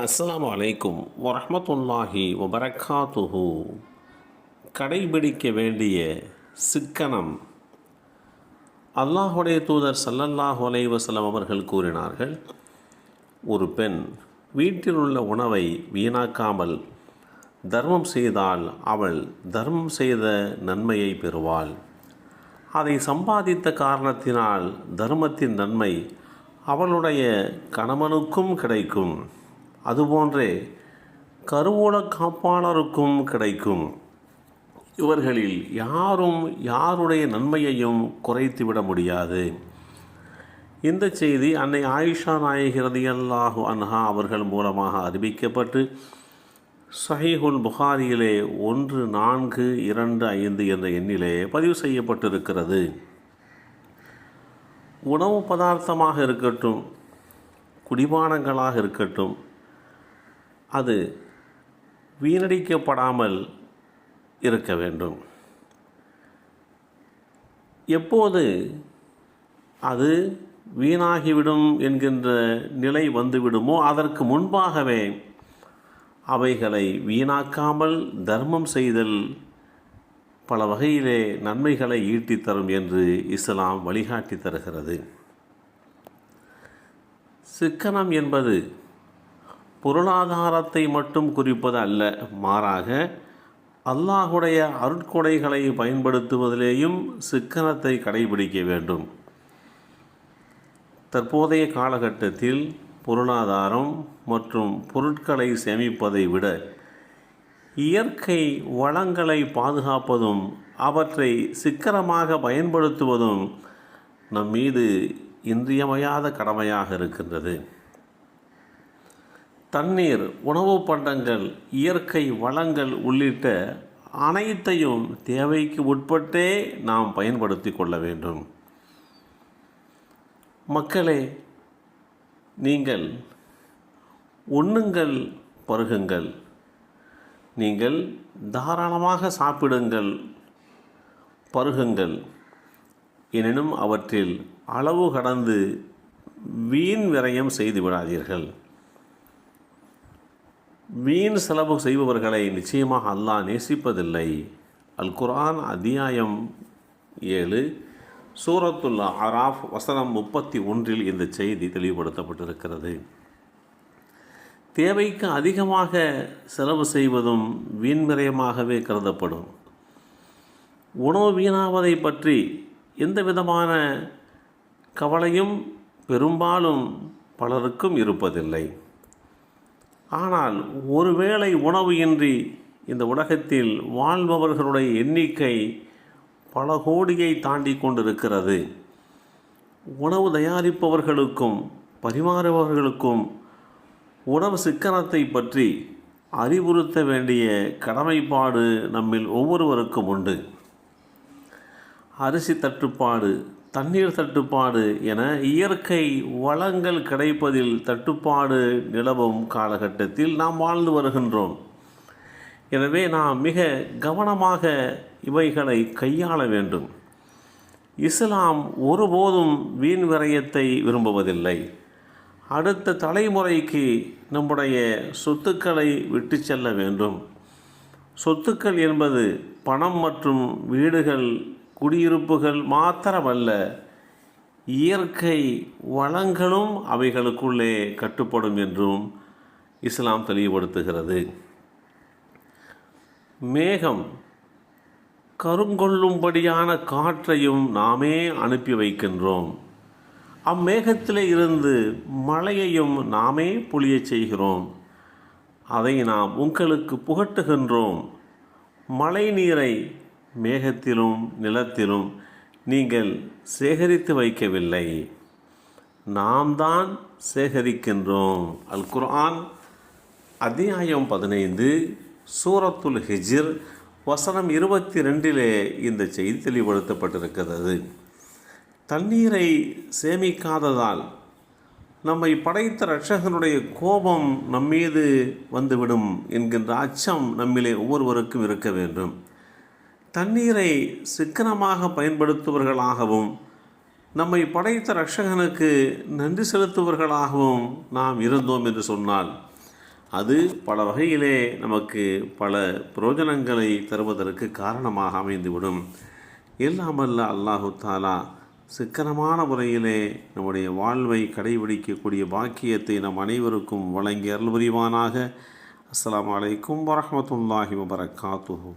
அஸ்ஸலாமு அலைக்கும் வரமத்துல்லாஹி வபரகாத்துஹு. கடைபிடிக்க வேண்டிய சிக்கனம் அல்லாஹுடைய தூதர் சல்லல்லாஹு அலைவசலம் அவர்கள் கூறினார்கள் ஒரு பெண் வீட்டில் உள்ள உணவை வீணாக்காமல் தர்மம் செய்தால் அவள் தர்மம் செய்த நன்மையை பெறுவாள். அதை சம்பாதித்த காரணத்தினால் தர்மத்தின் நன்மை அவளுடைய கணவனுக்கும் கிடைக்கும். அதுபோன்றே கருவூல காப்பாளருக்கும் கிடைக்கும். இவர்களில் யாரும் யாருடைய நன்மையையும் குறைத்துவிட முடியாது. இந்த செய்தி அன்னை ஆயிஷா நாயகிரதி அல்லாஹு அன்ஹா அவர்கள் மூலமாக அறிவிக்கப்பட்டு சஹீஹுல் புகாரியிலே ஒன்று நான்கு இரண்டு ஐந்து என்ற எண்ணிலே பதிவு செய்யப்பட்டிருக்கிறது. உணவு பதார்த்தமாக இருக்கட்டும் குடிபானங்களாக இருக்கட்டும் அது வீணடிக்கப்படாமல் இருக்க வேண்டும். எப்போது அது வீணாகிவிடும் என்கின்ற நிலை வந்துவிடுமோ அதற்கு முன்பாகவே அவைகளை வீணாக்காமல் தர்மம் செய்தல் பல வகையிலே நன்மைகளை ஈட்டி தரும் என்று இஸ்லாம் வழிகாட்டி தருகிறது. சிக்கனம் என்பது பொருளாதாரத்தை மட்டும் குறிப்பது அல்ல மாறாக அல்லாஹுடைய அருட்கொடைகளை பயன்படுத்துவதிலேயும் சிக்கனத்தை கடைபிடிக்க வேண்டும். தற்போதைய காலகட்டத்தில் பொருளாதாரம் மற்றும் பொருட்களை சேமிப்பதை விட இயற்கை வளங்களை பாதுகாப்பதும் அவற்றை சிக்கனமாக பயன்படுத்துவதும் நம் மீது இன்றியமையாத கடமையாக இருக்கின்றது. தண்ணீர் உணவு பண்டங்கள் இயற்கை வளங்கள் உள்ளிட்ட அனைத்தையும் தேவைக்கு உட்பட்டே நாம் பயன்படுத்தி கொள்ள வேண்டும். மக்களே நீங்கள் உண்ணுங்கள் பருகுங்கள். நீங்கள் தாராளமாக சாப்பிடுங்கள் பருகுங்கள். எனினும் அவற்றில் அளவு கடந்து வீண் விரயம் செய்து விடாதீர்கள் வீண் செலவு செய்பவர்களை நிச்சயமாக அல்லாஹ் நேசிப்பதில்லை. அல் குரான் அத்தியாயம் ஏழு சூரத்துல்லா அராஃப் வசனம் முப்பத்தி ஒன்றில் இந்த செய்தி தெளிவுபடுத்தப்பட்டிருக்கிறது. தேவைக்கு அதிகமாக செலவு செய்வதும் வீண்மிரயமாகவே கருதப்படும். உணவு வீணாவதை பற்றி எந்த விதமான கவலையும் பெரும்பாலும் பலருக்கும் இருப்பதில்லை. ஆனால் ஒருவேளை உணவு இன்றி இந்த உலகத்தில் வாழ்பவர்களுடைய எண்ணிக்கை பல கோடியை தாண்டி கொண்டிருக்கிறது. உணவு தயாரிப்பவர்களுக்கும் பரிமாறுபவர்களுக்கும் உணவு சிக்கனத்தை பற்றி அறிவுறுத்த வேண்டிய கடமைப்பாடு நம்மில் ஒவ்வொருவருக்கும் உண்டு. அரிசி தட்டுப்பாடு தண்ணீர் தட்டுப்பாடு என இயற்கை வளங்கள் கிடைப்பதில் தட்டுப்பாடு நிலவும் காலகட்டத்தில் நாம் வாழ்ந்து வருகின்றோம். எனவே நாம் மிக கவனமாக இவைகளை கையாள வேண்டும். இஸ்லாம் ஒருபோதும் வீண் விரயத்தை விரும்புவதில்லை. அடுத்த தலைமுறைக்கு நம்முடைய சொத்துக்களை விட்டு செல்ல வேண்டும். சொத்துக்கள் என்பது பணம் மற்றும் வீடுகள் குடியிருப்புகள் மாத்திரமல்ல இயற்கை வளங்களும் அவைகளுக்குள்ளே கட்டுப்படும் என்றும் இஸ்லாம் தெளிவுபடுத்துகிறது. மேகம் கருங்கொள்ளும்படியான காற்றையும் நாமே அனுப்பி வைக்கின்றோம். அம்மேகத்திலே இருந்து மழையையும் நாமே பொழியச் செய்கிறோம். அதை நாம் உங்களுக்கு புகட்டுகின்றோம். மழை நீரை மேகத்திலும் நிலத்திலும் நீங்கள் சேகரித்து வைக்கவில்லை. நாம் தான் சேகரிக்கின்றோம். அல் குர்ஆன் அத்தியாயம் பதினைந்து சூரத்துல் ஹிஜிர் வசனம் இருபத்தி ரெண்டிலே இந்த செய்தி தெளிவுபடுத்தப்பட்டிருக்கிறது. தண்ணீரை சேமிக்காததால் நம்மை படைத்த இரட்சகனுடைய கோபம் நம்மீது வந்துவிடும் என்கின்ற அச்சம் நம்மிலே ஒவ்வொருவருக்கும் இருக்க வேண்டும். தண்ணீரை சிக்கனமாக பயன்படுத்துபவர்களாகவும் நம்மை படைத்த ரட்சகனுக்கு நன்றி செலுத்துவர்களாகவும் நாம் இருந்தோம் என்று சொன்னால் அது பல வகையிலே நமக்கு பல பிரயோஜனங்களை தருவதற்கு காரணமாக அமைந்துவிடும். எல்லாமல்ல அல்லாஹு தாலா சிக்கனமான முறையிலே நம்முடைய வாழ்வை கடைபிடிக்கக்கூடிய பாக்கியத்தை நம் அனைவருக்கும் வழங்கி அருள் புரிவானாக. அஸ்லாம் அலைக்கும் வரமத்துல்லாஹி வபரகாத்துஹு.